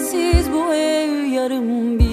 sensiz bu ev yarım bir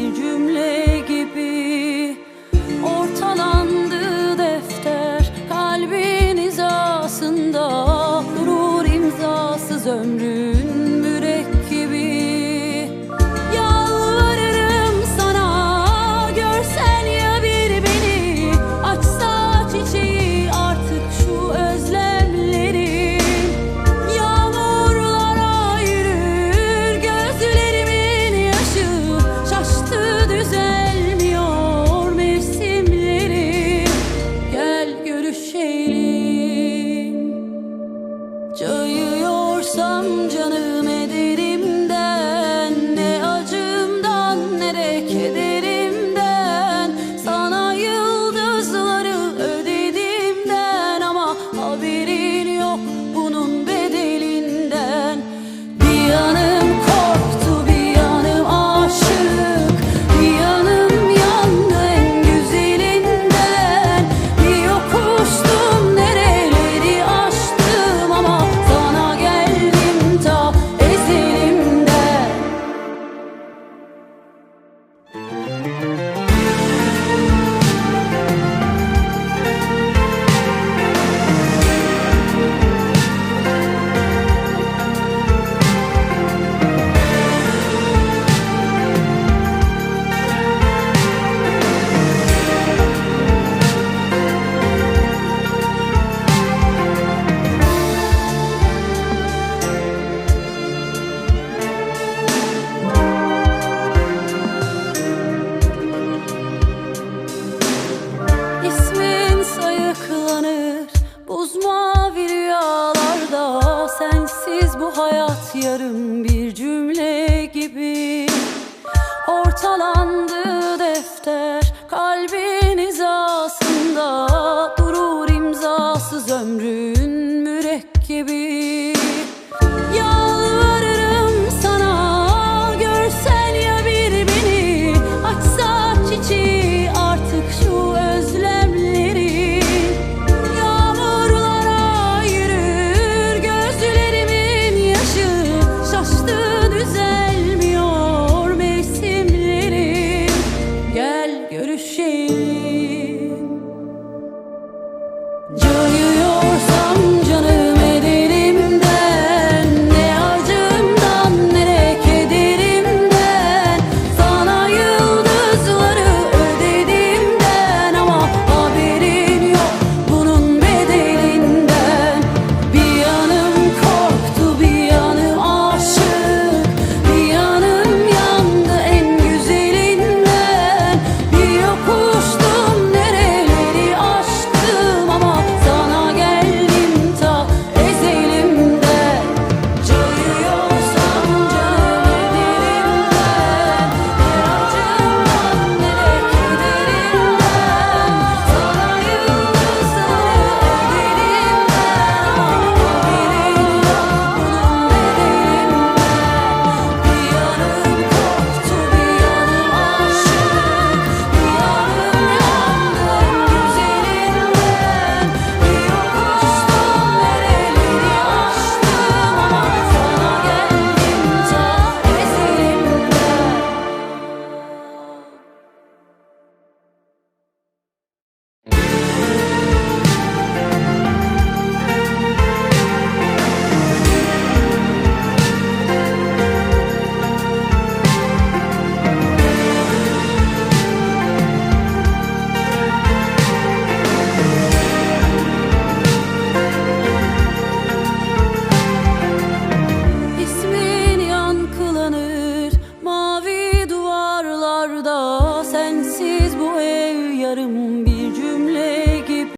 city. hayat yarım bir cümle gibi. Ortalandı defter kalbin hizasında. Durur imzasız ömrü görüşeyim.